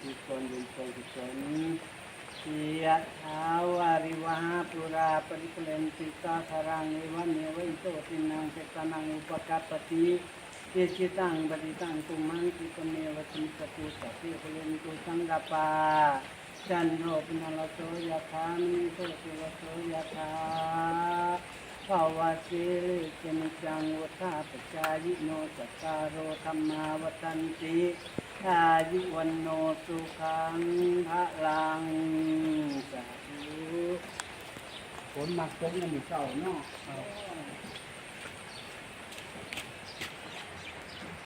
กุศลบุญส่วนกุศลเสียเท้าวาริวหาปุราปริปุเรนติกาคารังเอวันเนวิโตตินังเจตนังอุปกัปปติเอชิตังปฏิตังตุมังคิปเมวติสตุสัพเพปุเรนตุสังกปาจันโนปนลโสยะคามิโสติวโสยะคาภาวะเสลิเจนิจังวุธาปจายิโนจัตตารโอธรรมาวตันติ อายุวันโนสุขังพระลังสาธุผลมักตกในมือเก่าเนาะ